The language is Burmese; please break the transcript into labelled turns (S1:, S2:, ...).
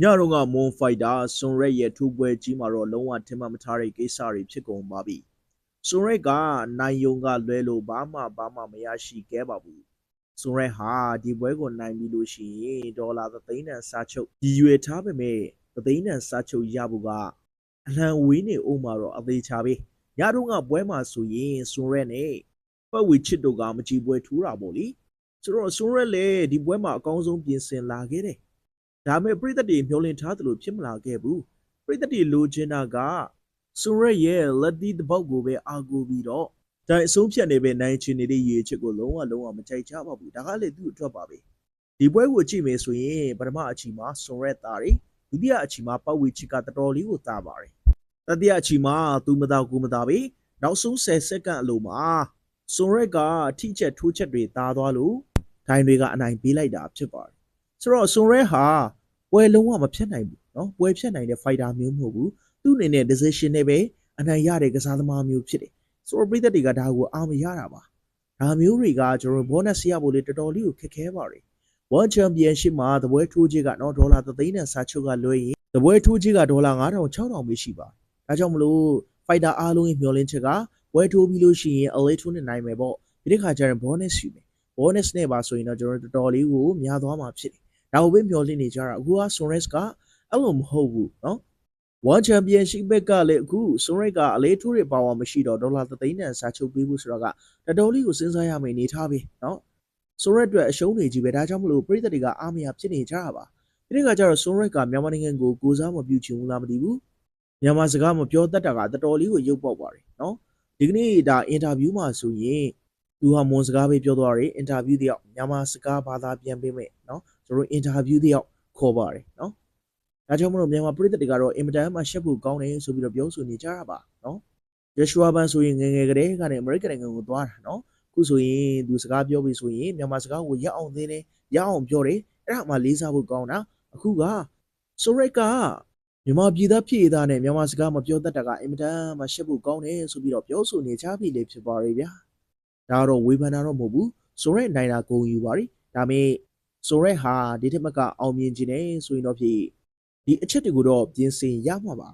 S1: ညတော့ကမွန်ဖိုက်တာဆွန်ရက်ရဲ့ထူပွဲကြီးမှာတော့လုံးဝထင်မှတ်မထားတဲ့ကိစ္စတွေဖြစ်ကုန်ပါပြီဆွန်ရက်ကနိုင်ယုံကလွဲလို့ဘာမှဘာမှမရရှိခဲ့ပါဘူးဆွန်ရက်ဟာဒီပွဲကိုနိုင်ပြီလို့ရှိရင်ဒေါ်လာသသိန်းတန်စားချုပ်ဒီရွယ်ထားပေမဲ့သသိန်းတန်စားချုပ်ရဖို့ကအလံဝေးနေအောင်မှာတော့အသေးချာပဲညတော့ကပွဲမှာဆိုရင်ဆွန်ရက်နဲ့ပတ်ဝေချစ်တို့ကမကြည်ပွဲထူးတာပေါ့လေဆိုတော့ဆွန်ရက်လည်းဒီပွဲမှာအကောင်းဆုံးပြင်ဆင်လာခဲ့တယ် ဒါပေမဲ့ပြည်သက်တွေမျောလင့်ထားသလိုဖြစ်မလာခဲ့ဘူးပြည်သက်တွေလိုချင်တာကစူရက်ရဲ့လက်ဒီတပေါက်ကိုပဲအာကိုပြီးတော့ဒါအဆုံးဖြတ်နေပဲနိုင်ချင်နေတဲ့ရည်ချက်ကိုလုံးဝလုံးဝမကြိုက်ကြပါဘူးဒါကလည်းသူ့အတွက်ပါပဲဒီပွဲကိုကြည့်မယ်ဆိုရင်ပထမအချီမှာစူရက်သားတွေဒုတိယအချီမှာပတ်ဝေချစ်ကတော်တော်လေးကိုသားပါတယ်တတိယအချီမှာသူမသားကိုမသားပဲနောက်ဆုံး10စက္ကန့်အလိုမှာစူရက်ကထိချက်ထိုးချက်တွေသားသွားလို့ဒိုင်းတွေကအနိုင်ပေးလိုက်တာဖြစ်ပါတယ် ဆိုတော့ဆွန်ရဲဟာပွဲလုံးဝမဖြတ်နိုင်ဘူးเนาะပွဲဖြတ်နိုင်တဲ့ fighter မျိုးမဟုတ်ဘူးသူ့အနေနဲ့ decision နဲ့ပဲအနိုင်ရတဲ့ကစားသမားမျိုးဖြစ်တယ်ဆိုတော့ပြည်သက်တွေကဒါကိုအာမရတာပါဒါမျိုးတွေကကျွန်တော် bonus ရဖို့လေတော်တော်လေးကိုခက်ခဲပါတယ် World Championship မှာသပွဲထိုးကြီးကเนาะဒေါ်လာ3သိန်းနဲ့စာချုပ်ကလွှဲရင်သပွဲထိုးကြီးကဒေါ်လာ9000 6000ပဲရှိပါတယ်ဒါကြောင့်မလို့ fighter အားလုံးရဲ့မျှော်လင့်ချက်ကပွဲထိုးပြီးလို့ရှိရင် LA ထိုးနဲ့နိုင်မယ်ပေါ့ဒီတစ်ခါကျရင် bonus ယူမယ် bonus နဲ့ပါဆိုရင်တော့ကျွန်တော်တော်တော်လေးကိုများသွားမှာဖြစ်တယ် ဒါကိုပဲမျှော်လင့်နေကြတာအခုက Suarez ကအဲ့လိုမဟုတ်ဘူးနော် World Championship ဘက်ကလည်းအခု Suarez ကအလဲထိုးတဲ့ power မရှိတော့ဒေါ်လာ3000နဲ့စာချုပ်ပေးဖို့ဆိုတော့ကတော်တော်လေးကိုစဉ်းစားရမယ်နေထားပြီနော်ဆိုရက်အတွက်အရှုံးတွေကြီးပဲဒါကြောင့်မလို့ပြည်သက်တွေကအားမရဖြစ်နေကြတာပါဒီနေ့ကကျတော့ဆိုရက်ကမြန်မာနိုင်ငံကိုကိုစားမပြုချင်ဘူးလားမသိဘူးမြန်မာစကားမပြောတတ်တာကတော်တော်လေးကိုရုပ်ပေါက်ပါတယ်နော်ဒီကနေ့ဒါအင်တာဗျူးမှာဆိုရင်သူဟာမွန်စကားပဲပြောသွားတယ်အင်တာဗျူးတယောက်မြန်မာစကားဘာသာပြန်ပေးမယ်နော် တော်အင်တာဗျူးတယောက်ခေါ်ပါတယ်နော်။ဒါကြောင့်မလို့မြန်မာပြည်သက်တွေကတော့အင်မတန်မှရှက်ဖို့ကောင်းတယ်ဆိုပြီးတော့ပြောဆိုနေကြတာပါနော်။ဂျက်ရှူအာဘန်ဆိုရင်ငယ်ငယ်ကလေးကနေအမေရိကန်နိုင်ငံကိုသွားတာနော်။အခုဆိုရင်သူစကားပြောပြီးဆိုရင်မြန်မာစကားကိုရအောင်သင်းတယ်ရအောင်ပြောတယ်အဲ့ဒါမှလေးစားဖို့ကောင်းတာအခုကဆိုရက်ကမြန်မာပြည်သားပြည်သားနဲ့မြန်မာစကားမပြောတတ်တာကအင်မတန်မှရှက်ဖို့ကောင်းတယ်ဆိုပြီးတော့ပြောဆိုနေကြပြီလေဖြစ်ပါရဲ့ဗျာ။ဒါကတော့ဝေဖန်တာတော့မဟုတ်ဘူး။ဆိုရက်နိုင်တာဂုံယူပါရီ။ဒါပေမဲ့ ဆိုရက်ဟာဒီထက်မကအောင်မြင်ခြင်းနဲ့ဆိုရင်တော့ဖြစ်ဒီအချက်တွေကိုတော့ပြင်ဆင်ရမှာပါ